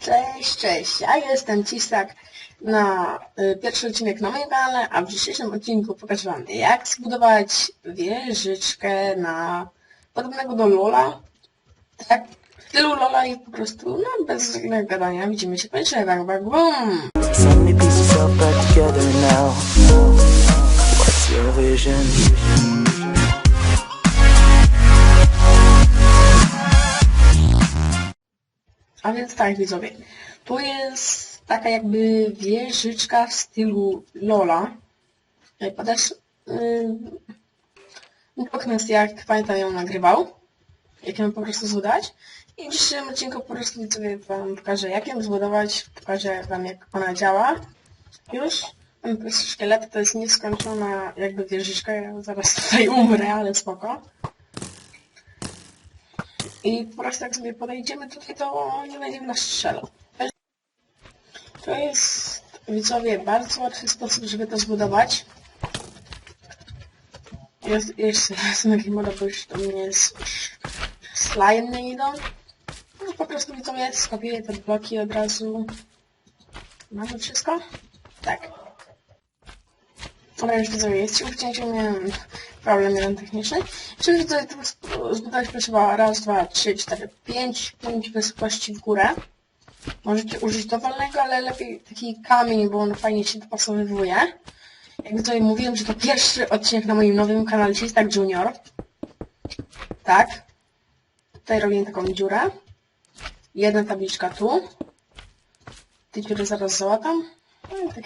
Cześć, cześć, ja jestem Cisak na y, pierwszy odcinek na moim kanale, a w dzisiejszym odcinku pokażę Wam jak zbudować wieżyczkę na podobnego do Lola. Tak, w stylu Lola i po prostu, no bez żadnego gadania, widzimy się bum! Suddenly piece yourself back together now. What's your vision? A więc tak widzowie, tu jest taka jakby wieżyczka w stylu Lola. Tutaj Podasz yy, Doknes jak pamiętam ją nagrywał, jak ją po prostu zbudować. I w dzisiejszym odcinku po prostu widzowie wam pokażę jak ją zbudować, pokażę wam jak ona działa. Już. Mam po prostu szkielet, to jest nieskończona jakby wieżyczka, ja zaraz tutaj umrę, ale spoko. I po prostu jak sobie podejdziemy tutaj, to nie będziemy nas strzelał. To jest, widzowie, bardzo łatwy sposób, żeby to zbudować. Jest, jeszcze raz na moda, bo już do mnie slime idą. No po prostu widzowie, skopiuję te bloki od razu. Mamy wszystko? Tak. Dobra, już widzowie, jest w cięciu, miałem problem jeden techniczny. Czyli sp- zbudować potrzeba raz, dwa, trzy, cztery, pięć, pięć wysokości w górę. Możecie użyć dowolnego, ale lepiej taki kamień, bo on fajnie się dopasowywuje. Jak widzowie mówiłem, że to pierwszy odcinek na moim nowym kanale tak Junior. Tak. Tutaj robię taką dziurę. Jedna tabliczka tu. Te dziury zaraz załatam. No tak.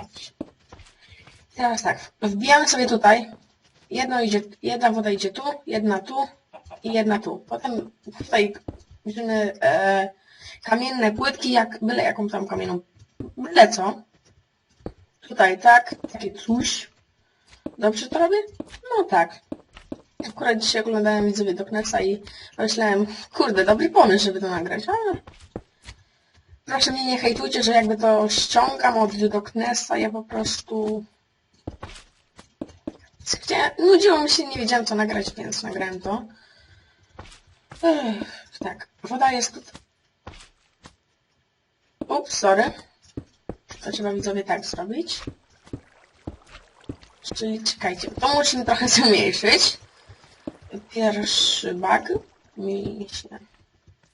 Teraz tak, wbijamy sobie tutaj. Jedno idzie, jedna woda idzie tu, jedna tu i jedna tu. Potem tutaj bierzemy e, kamienne płytki, jak byle jaką tam kamienną, byle co. Tutaj tak, takie coś. Dobrze to robię? No tak. Akurat dzisiaj oglądałem widzowie Doknesa i myślałem, kurde, dobry pomysł, żeby to nagrać, ale... Proszę mnie nie hejtujcie, że jakby to ściągam od Doknesa, ja po prostu... Chciałem, nudziło mi się, nie wiedziałem co nagrać, więc nagrałem to. Ech, tak, woda jest tu. Ups, sorry. To trzeba widzowie tak zrobić. Czyli czekajcie, to musimy trochę zmniejszyć. Pierwszy bug mi się...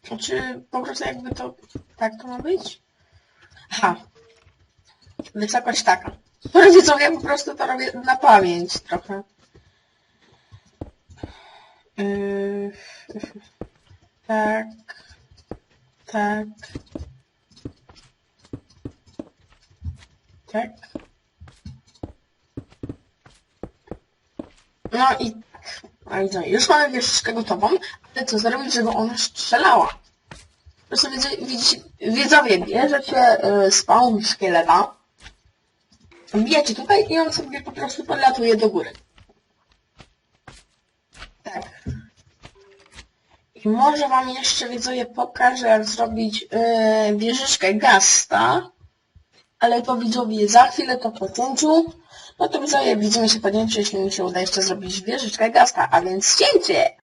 Znaczy, po prostu jakby to... Tak to ma być? Aha. Wysokość taka. Sorry widzowie, po prostu to robię na pamięć trochę. Yy, tak. Tak. Tak. No i tak. A widzę, już mamy wieżyczkę gotową, ale co zrobić, żeby ona strzelała? Wiecie, widzicie, widzowie, bierzecie y, spawn szkieleta, wbijacie tutaj i on sobie po prostu podlatuje do góry. Tak. I może wam jeszcze widzowie pokażę, jak zrobić yy, wieżyczkę gasta. Ale to widzowie za chwilę to po cięciu. No to widzowie widzimy się po jeśli mi się uda jeszcze zrobić wieżyczkę gasta, a więc cięcie!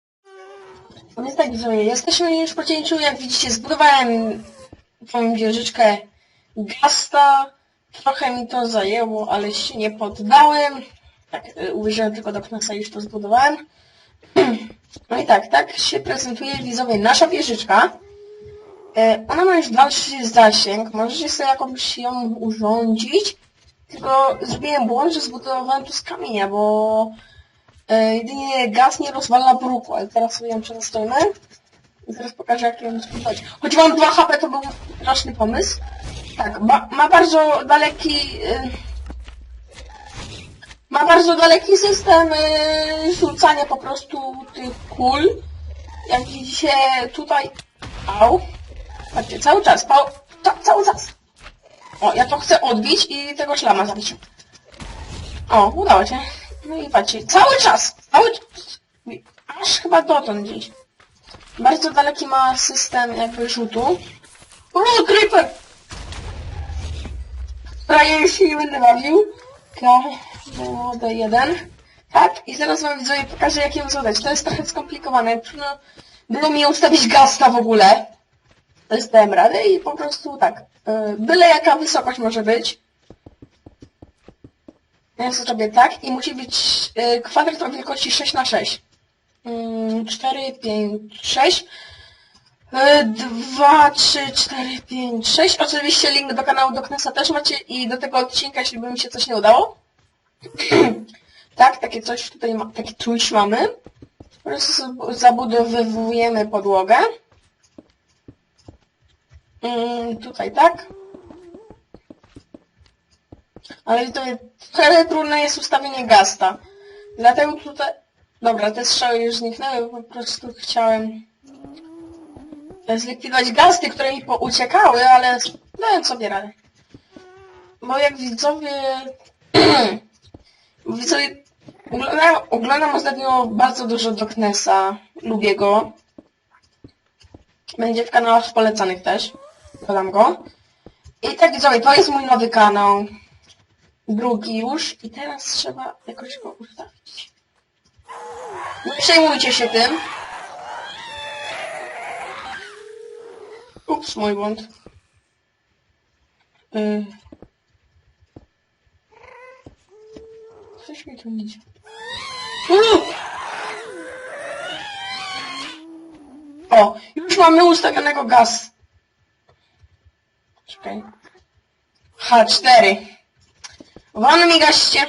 No więc tak widzowie, jesteśmy już po cięciu, jak widzicie zbudowałem tą wieżyczkę gasta. Trochę mi to zajęło, ale się nie poddałem. Tak, y, uwierzyłem tylko do Knesa i już to zbudowałem. No i tak, tak się prezentuje widzowie nasza wieżyczka. E, Ona ma już dalszy zasięg, możecie sobie jakąś ją urządzić. Tylko zrobiłem błąd, że zbudowałem tu z kamienia, bo e, jedynie gaz nie rozwala bruku, ale teraz sobie ją przetestujmy. I teraz pokażę jak ją zbudować. Choć mam 2 HP, to był straszny pomysł. Tak, ma, ma bardzo daleki... y, ma bardzo daleki system y, rzucania po prostu tych kul. Jak widzicie tutaj... Au. Patrzcie, cały czas, pał, ca, cały czas. O, ja to chcę odbić i tego szlama zabić. O, udało się. No i patrzcie, cały czas, cały. Aż chyba dotąd gdzieś. Bardzo daleki ma system jakby rzutu. O, creeper! Prawie już się nie będę bawił. KD1. Tak, i zaraz wam widzowie pokażę jak ją zadać. To jest trochę skomplikowane. Trudno było mi ustawić gasta w ogóle. Ale zdałem radę i po prostu tak. e, Byle jaka wysokość może być. Sobie zrobię tak i musi być e, kwadrat o wielkości 6 na 6 4, 5, 6 2, 3, 4, 5, 6 Oczywiście link do kanału Doknesa też macie i do tego odcinka, jeśli by mi się coś nie udało. tak, takie coś tutaj ma, takie coś mamy. Po prostu zab- zabudowujemy podłogę. Mm, tutaj tak. Ale to trochę trudne jest ustawienie gasta. Dlatego tutaj... Dobra, te strzały już zniknęły, po prostu chciałem zlikwidować gasty, które mi pouciekały, ale dałem sobie radę. Bo jak widzowie... widzowie... Oglądam, oglądam ostatnio bardzo dużo Doknesa, lubię go. Będzie w kanałach polecanych też. Dodam go. I tak widzowie, to jest mój nowy kanał. Drugi już. I teraz trzeba jakoś go ustawić. Nie przejmujcie się tym. Ups, mój błąd. Y... Coś mi tu. U! O, już mamy ustawionego gaz. Czekaj. H4. Wolno mi gaście.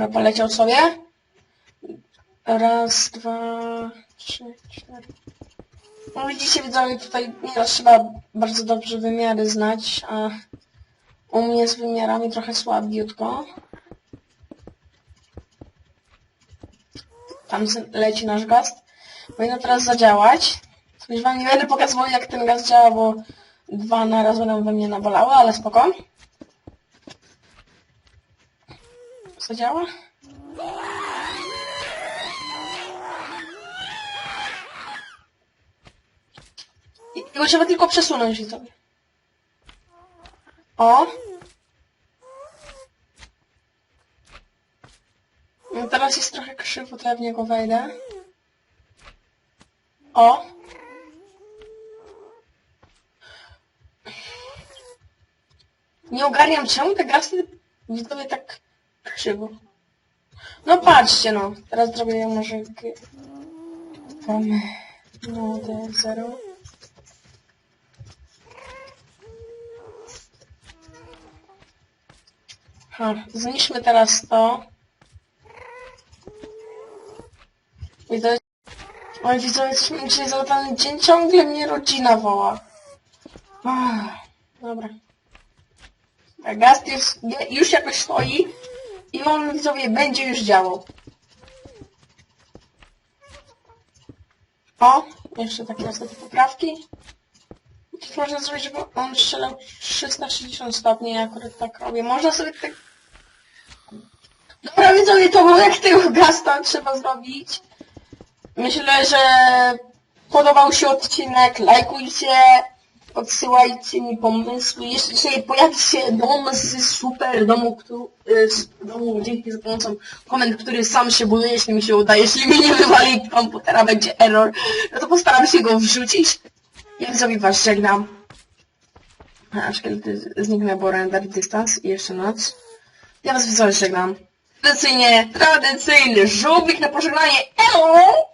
Dobra, poleciał sobie. Raz, dwa, trzy, cztery. No widzicie widzowie, tutaj nieraz trzeba bardzo dobrze wymiary znać, a u mnie z wymiarami trochę słabiutko. Tam leci nasz gaz. Powinno teraz zadziałać. Już wam nie będę pokazywał jak ten gaz działa, bo dwa na raz będą we mnie nabolały, ale spoko. Zadziała? I tego trzeba tylko przesunąć widzowie. O! No teraz jest trochę krzywo, to ja w niego wejdę. O! Nie ogarniam, czemu te gasy widzowie tak krzywo. No patrzcie no, teraz zrobię ją może... Tam... No, D0. Ha, zniszmy teraz to. Widzowie, coś mi dzisiaj za dzień ciągle mnie rodzina woła. Ach, dobra. Jest, nie- już jakoś stoi i on, widzowie, będzie już działał. O, jeszcze takie ostatnie poprawki. Coś można zrobić, żeby on strzelał 360 stopni, ja akurat tak robię. Można sobie tak... Dobra, widzowie, to było jak tego gasta trzeba zrobić. Myślę, że podobał się odcinek, lajkujcie, odsyłajcie mi pomysły. Jeszcze dzisiaj pojawi się dom z super domu, który, z domu dzięki za pomocą komend, który sam się buduje, jeśli mi się uda. Jeśli mi nie wywali komputera, będzie error, no to postaram się go wrzucić. Ja sobie was żegnam. A zniknę, bo render dystans i jeszcze noc. Ja was widzowie żegnam. Tradycyjnie, tradycyjny żółwik na pożegnanie. Elo!